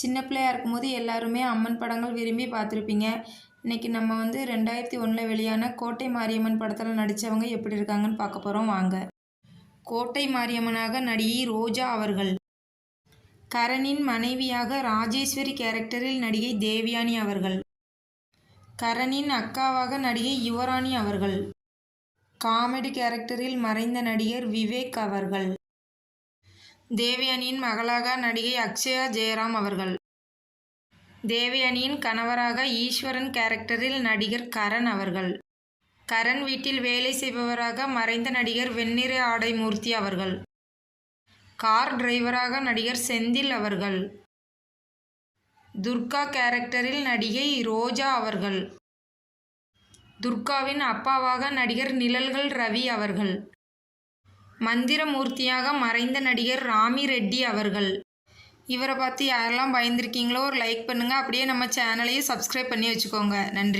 சின்ன பிள்ளையா இருக்கும்போது எல்லாருமே அம்மன் படங்கள் விரும்பி பார்த்துருப்பீங்க. இன்றைக்கி நம்ம வந்து ரெண்டாயிரத்தி ஒன்றில் வெளியான கோட்டை மாரியம்மன் படத்தில் நடித்தவங்க எப்படி இருக்காங்கன்னு பார்க்க போகிறோம் வாங்க. கோட்டை மாரியம்மனாக நடிகை ரோஜா அவர்கள். கரணின் மனைவியாக ராஜேஸ்வரி கேரக்டரில் நடிகை தேவியானி அவர்கள். கரணின் அக்காவாக நடிகை யுவராணி அவர்கள். காமெடி கேரக்டரில் மறைந்த நடிகர் விவேக் அவர்கள். தேவயானியின் மகளாக நடிகை அக்ஷயா ஜெயராம் அவர்கள். தேவயானியின் கணவராக ஈஸ்வரன் கேரக்டரில் நடிகர் கரண் அவர்கள். கரண் வீட்டில் வேலை செய்பவராக மறைந்த நடிகர் வெண்ணிற ஆடை மூர்த்தி அவர்கள். கார் டிரைவராக நடிகர் செந்தில் அவர்கள். துர்கா கேரக்டரில் நடிகை ரோஜா அவர்கள். துர்காவின் அப்பாவாக நடிகர் நிழல்கள் ரவி அவர்கள். மந்திரமூர்த்தியாக மறைந்த நடிகர் ராமி ரெட்டி அவர்கள். இவரை பார்த்து யாரெல்லாம் பயந்துருக்கீங்களோ ஒரு லைக் பண்ணுங்கள் அப்படியே நம்ம சேனலையும் சப்ஸ்கிரைப் பண்ணி வச்சுக்கோங்க. நன்றி.